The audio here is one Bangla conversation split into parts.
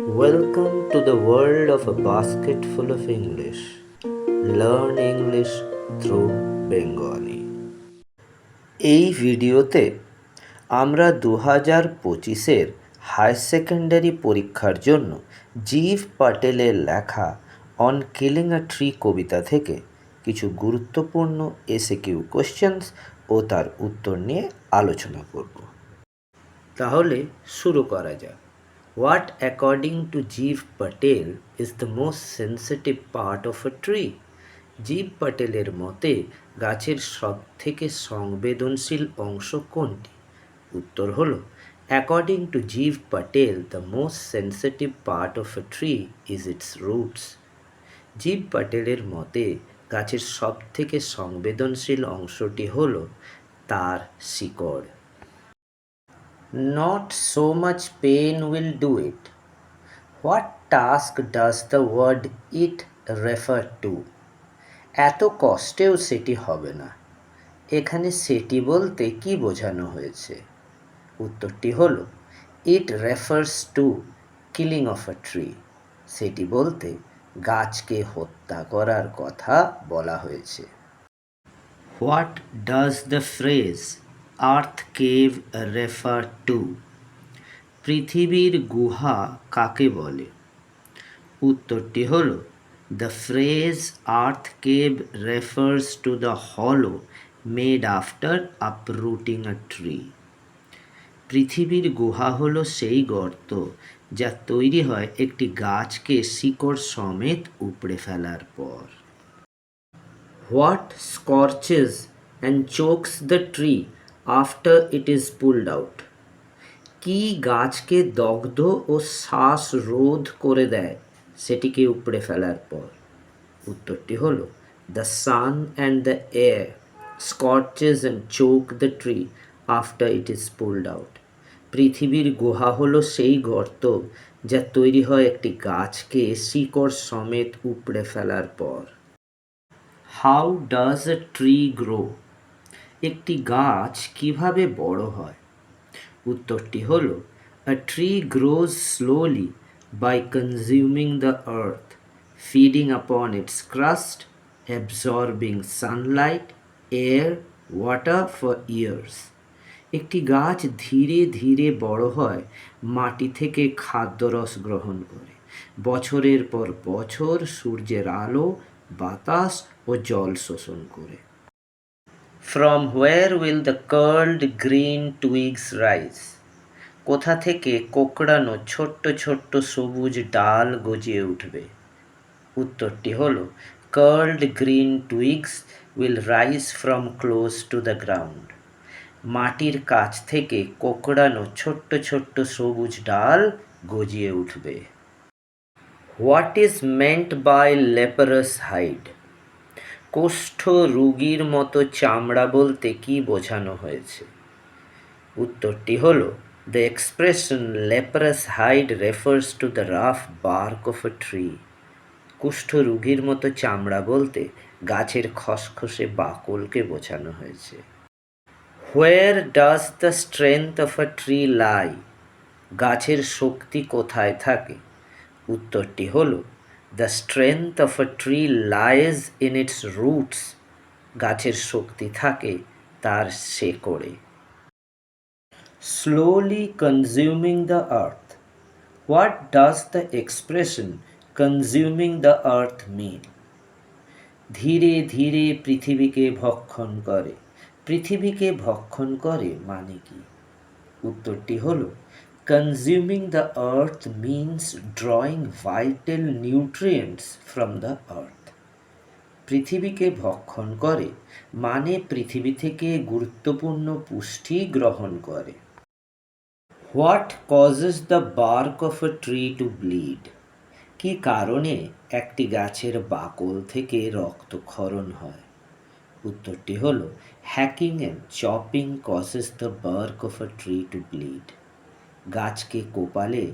Welcome to the world of a basket full of English. Learn English through Bengali. এই ভিডিওতে আমরা দু হাজার পঁচিশের হায়ার সেকেন্ডারি পরীক্ষার জন্য জীব পাটেলের লেখা অন কিলিং আ ট্রি কবিতা থেকে কিছু গুরুত্বপূর্ণ এসে কিউ কোশ্চেন্স ও তার উত্তর নিয়ে আলোচনা করব তাহলে শুরু করা যাক what according to Gieve Patel is the most sensitive part of a tree Gieve পটেলের মতে, গাছের সব থেকে সংবেদনশীল অংশ কোনটি? উত্তর হলো according to Gieve Patel the most sensitive part of a tree is its roots Gieve পটেলের মতে, গাছের সব থেকে সংবেদনশীল অংশটি হল তার শিকড়। Not so much pain will do it. What task does the word it refer to? এত কষ্টেও সেটি হবে না এখানে সেটি বলতে কি বোঝানো হয়েছে উত্তরটি হল it refers to killing of a tree সেটি বলতে গাছকে হত্যা করার কথা বলা হয়েছে what does the phrase earth cave refer to. পৃথিবীর গুহা কাকে বলে? উত্তরটি হল the phrase earth cave refers to the hollow made after uprooting a tree পৃথিবীর গুহা হলো সেই গর্ত যা তৈরি হয় একটি গাছকে শিকড় সমেত উপড়ে ফেলার পর। What scorches and chokes the tree after it is pulled out কি গাছকে দগ্ধ ও শ্বাস রোধ করে দেয় সেটিকে উপড়ে ফেলার পর? উত্তরটি হলো the sun and the air scorches and choke the tree after it is pulled out পৃথিবীর গুহা হলো সেই গর্ত যা তৈরি হয় একটি গাছকে শিকড় সমেত উপড়ে ফেলার পর। How does a tree grow একটি গাছ কীভাবে বড় হয়? উত্তরটি হল a tree grows slowly by consuming the earth feeding upon its crust absorbing sunlight air water for years একটি গাছ ধীরে ধীরে বড় হয়, মাটি থেকে খাদ্যরস গ্রহণ করে। বছরের পর বছর সূর্যের আলো, বাতাস ও জল শোষণ করে। From where will the curled green twigs rise কোথা থেকে কোকড়ানো ছোট্ট ছোট্ট সবুজ ডাল গজিয়ে উঠবে? উত্তরটি হল curled green twigs will rise from close to the ground মাটির কাছ থেকে কোকড়ানো ছোট্ট ছোট্ট সবুজ ডাল গজিয়ে উঠবে। What is meant by leprous hide কোষ্ঠ রুগীর মতো চামড়া বলতে কি বোঝানো হয়েছে? উত্তরটি হল the expression leprous hide refers to the rough bark of a tree কুষ্ঠ রুগীর মতো চামড়া বলতে গাছের খসখসে বাকলকে বোঝানো হয়েছে। Where does the strength of a tree lie গাছের শক্তি কোথায় থাকে? উত্তরটি হল the strength of a tree lies in its roots গাছের শক্তি থাকে তার শেকড়ে। Slowly consuming the earth what does the expression consuming the earth mean ধীরে ধীরে পৃথিবীকে ভক্ষণ করে। পৃথিবীকে ভক্ষণ করে মানে কি? উত্তরটি হল consuming the earth means drawing vital nutrients from the earth পৃথিবীকে ভক্ষণ করে মানে পৃথিবী থেকে গুরুত্বপূর্ণ পুষ্টি গ্রহণ করে। What causes the bark of a tree to bleed কি কারণে একটি গাছের বাকল থেকে রক্তক্ষরণ হয়? উত্তরটি হল hacking and chopping causes the bark of a tree to bleed গাছকে কোপালে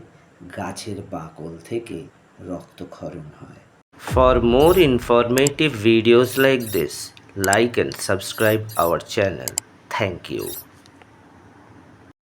গাছের বাকল থেকে রক্তক্ষরণ হয়। For more informative videos like this like and subscribe our channel thank you